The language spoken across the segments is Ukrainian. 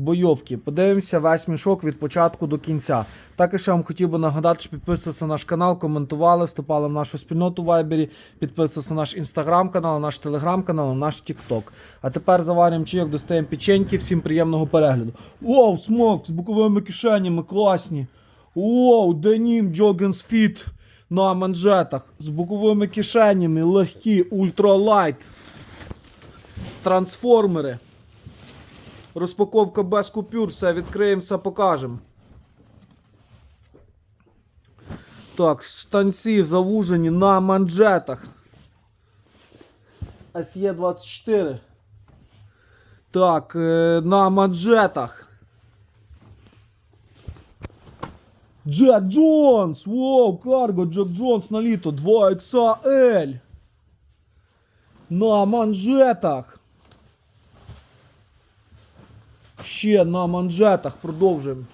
Бойовки. Подивимося весь мішок від початку до кінця. Також я вам хотів би нагадати, що підписувалися на наш канал, коментували, вступали в нашу спільноту в Вайбері, підписувалися на наш інстаграм-канал, наш телеграм-канал, на наш Тікток. А тепер заварюємо чайок, достаємо печеньки. Всім приємного перегляду. Вау, смок з боковими кишенями, класні. Вау, денім Джогенс Фіт на манжетах з боковими кишенями, легкі, ультралайт. Трансформери. Розпаковка без купюр, все відкриємо, все покажемо. Так, штанці завужені на манжетах. SE 24. Так, е, на манжетах. Джек Джонс! Воу, карго Джек Джонс на літо 2XL. На манжетах. Ще на манжетах продовжуємо.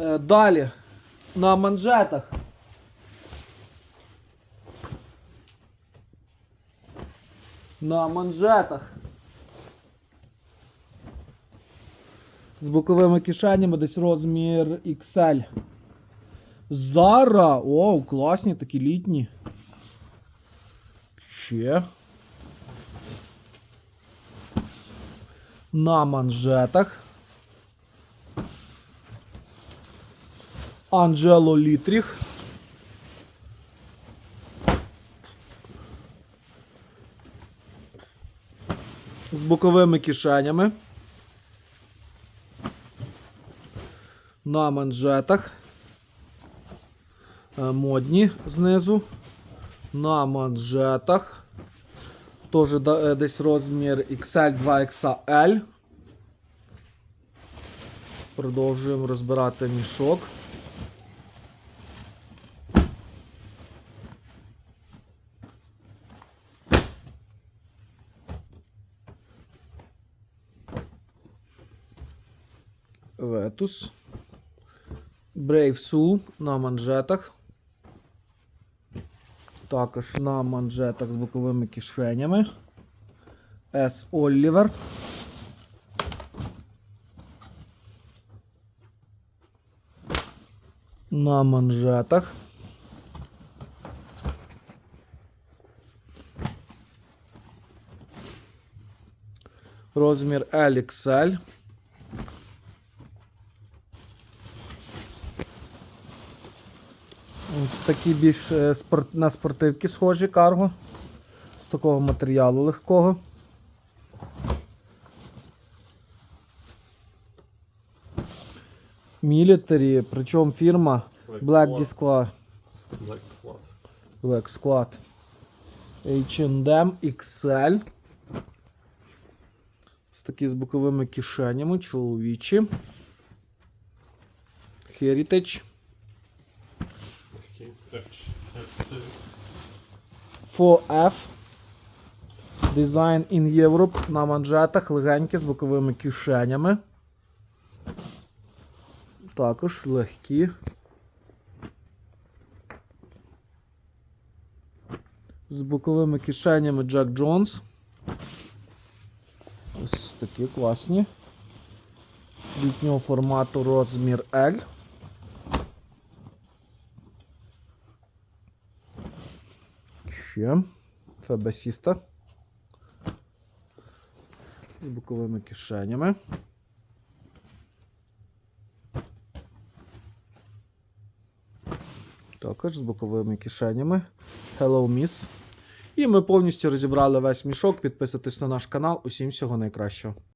Е, Далі на манжетах. На манжетах. З боковими кишенями, десь розмір XL. Зара. Оу, класні, такі літні. Ще. На манжетах. Анджело Літріх. З боковими кишенями. на манжетах. Е, Модні знизу. На манжетах. Теж да- е, десь розмір XL 2XL. Продовжуємо розбирати мішок. Ветус. Brave Soul на манжетах. Також на манжетах з боковими кишенями. S. Oliver. На манжетах. Розмір LXL. Ось такі більш е, на спортивки схожі карго. З такого матеріалу легкого. Мілітарі, причому фірма Black Disclad. Black Squad. Black Squad. H&M XL. З такі з боковими кишенями, чоловічі. Heritage. Легкий. F- F4. 4F. Design in Europe на манжетах, легенькі з боковими кишенями. Також легкі. З боковими кишенями Jack Jones. Ось такі класні. Літнього формату розмір L. Ще. Фебесіста. З боковими кишенями. Також з боковими кишенями. Hello Miss. І ми повністю розібрали весь мішок. Підписуйтесь на наш канал. Усім всього найкращого.